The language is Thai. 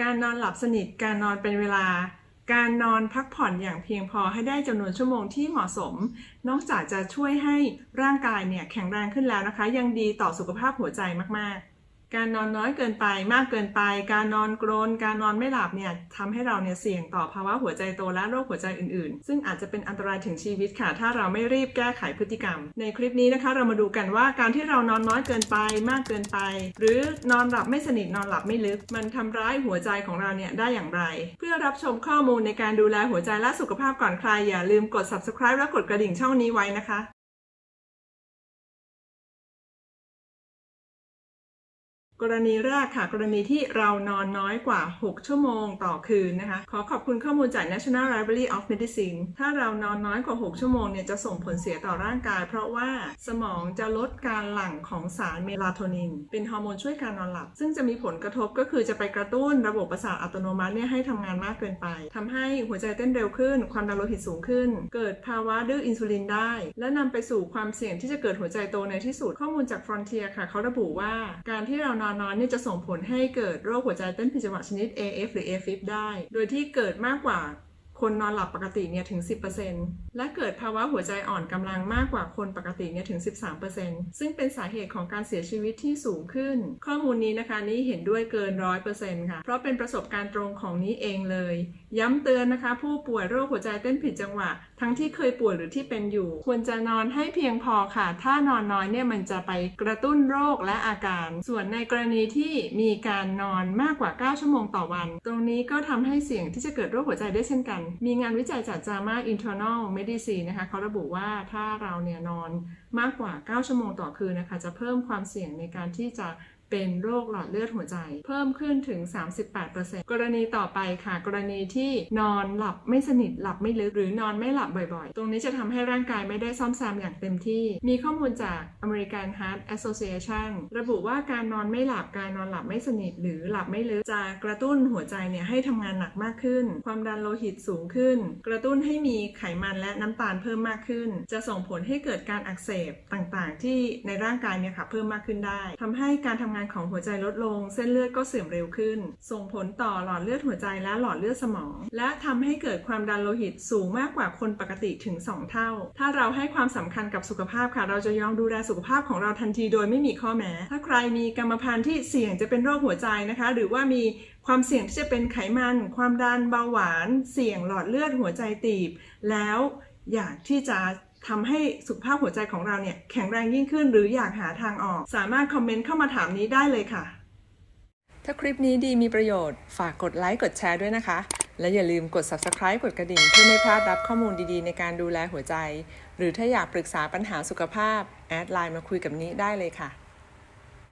การนอนหลับสนิท การนอนเป็นเวลา การนอนพักผ่อนอย่างเพียงพอให้ได้จำนวนชั่วโมงที่เหมาะสม นอกจากจะช่วยให้ร่างกายเนี่ยแข็งแรงขึ้นแล้วนะคะ ยังดีต่อสุขภาพหัวใจมากๆ การนอนน้อยเกินไปมากเกินไป การนอนกรน การนอนไม่หลับเนี่ยทำให้เราเนี่ยเสี่ยงต่อภาวะหัวใจโตและโรคหัวใจอื่นๆ ซึ่งอาจจะเป็นอันตรายถึงชีวิตค่ะ ถ้าเราไม่รีบแก้ไขพฤติกรรม ในคลิปนี้นะคะ เรามาดูกันว่าการที่เรานอนน้อยเกินไปมากเกินไป หรือนอนหลับไม่สนิทนอนหลับไม่ลึก มันทำร้ายหัวใจของเราเนี่ยได้อย่างไร เพื่อรับชมข้อมูลในการดูแลหัวใจและสุขภาพก่อนใครอย่าลืมกด subscribe และกดกระดิ่งช่องนี้ไว้นะคะ กรณีแรกค่ะ กรณีที่เรานอนน้อยกว่า 6 ชั่วโมงต่อคืนนะคะ ขอขอบคุณข้อมูลจาก National Library of Medicine ถ้าเรานอนน้อยกว่า 6 ชั่วโมงเนี่ยจะส่งผลเสียต่อร่างกาย เพราะว่าสมองจะลดการหลั่งของสารเมลาโทนิน เป็นฮอร์โมนช่วยการนอนหลับ ซึ่งจะมีผลกระทบก็คือจะไปกระตุ้นระบบประสาทอัตโนมัติเนี่ยให้ทำงานมากเกินไปทำให้หัวใจเต้นเร็วขึ้น ความดันโลหิตสูงขึ้น เกิดภาวะดื้ออินซูลินได้ และนำไปสู่ความเสี่ยงที่จะเกิดหัวใจโตในที่สุดข้อมูลจาก Frontier ค่ะเขาระบุว่าการที่เรานอนน้อยเนี่ยจะส่งผลให้เกิดโรคหัวใจเต้นผิดจังหวะชนิด AF หรือ AFib ได้ โดยที่เกิดมากกว่า คนนอนหลับปกติเนี่ยถึง 10%และเกิดภาวะหัวใจอ่อนกำลังมากกว่าคนปกติเนี่ยถึง 13%ซึ่งเป็นสาเหตุของการเสียชีวิตที่สูงขึ้น ข้อมูลนี้นะคะนี้เห็นด้วยเกิน 100%ค่ะ เพราะเป็นประสบการณ์ตรงของนี้เองเลย ย้ำเตือนนะคะ ผู้ป่วยโรคหัวใจเต้นผิดจังหวะ ทั้งที่เคยป่วยหรือที่เป็นอยู่ ควรจะนอนให้เพียงพอค่ะ ถ้านอนน้อยเนี่ยมันจะไปกระตุ้นโรคและอาการ ส่วนในกรณีที่มีการนอนมากกว่า 9 ชั่วโมงต่อวัน ตรงนี้ก็ทำให้เสี่ยงที่จะเกิดโรคหัวใจได้เช่นกันมีงานวิจัยจาก JAMA Internal Medicine นะคะเขาระบุว่าถ้าเราเนี่ยนอนมากกว่า 9 ชั่วโมงต่อคืนนะคะ จะเพิ่มความเสี่ยงในการที่จะเป็นโรคหลอดเลือดหัวใจ เพิ่มขึ้นถึง 38%กรณีต่อไปค่ะ กรณีที่นอนหลับไม่สนิทหลับไม่ลึกหรือนอนไม่หลับบ่อยๆ ตรงนี้จะทำให้ร่างกายไม่ได้ซ่อมแซมอย่างเต็มที่ มีข้อมูลจาก American Heart Association ระบุว่าการนอนไม่หลับการนอนหลับไม่สนิท หรือหลับไม่ลึกจะกระตุ้นหัวใจเนี่ยให้ทำงานหนักมากขึ้น ความดันโลหิตสูงขึ้น กระตุ้นให้มีไขมันและน้ำตาลเพิ่มมากขึ้น จะส่งผลให้เกิดการอักเสบต่างๆ ที่ในร่างกายเนี่ยค่ะเพิ่มมากขึ้นได้ทำให้การทำงานของหัวใจลดลง เส้นเลือดก็เสื่อมเร็วขึ้น ส่งผลต่อหลอดเลือดหัวใจและหลอดเลือดสมอง และทำให้เกิดความดันโลหิตสูงมากกว่าคนปกติถึง 2 เท่า ถ้าเราให้ความสำคัญกับสุขภาพค่ะ เราจะยอมดูแลสุขภาพของเราทันทีโดยไม่มีข้อแม้ ถ้าใครมีกรรมพันธุ์ที่เสี่ยงจะเป็นโรคหัวใจนะคะ หรือว่ามีความเสี่ยงที่จะเป็นไขมัน ความดันเบาหวาน เสี่ยงหลอดเลือดหัวใจตีบ แล้วอยากที่จะ ทำให้สุขภาพหัวใจของเราเนี่ยแข็งแรงยิ่งขึ้น หรืออยากหาทางออก สามารถคอมเมนต์เข้ามาถามนี้ได้เลยค่ะ ถ้าคลิปนี้ดีมีประโยชน์ ฝากกดไลค์กดแชร์ด้วยนะคะ และอย่าลืมกด subscribe กดกระดิ่งเพื่อไม่พลาดรับข้อมูลดีๆ ในการดูแลหัวใจ หรือถ้าอยากปรึกษาปัญหาสุขภาพแอดไลน์มาคุยกับนี้ได้เลยค่ะ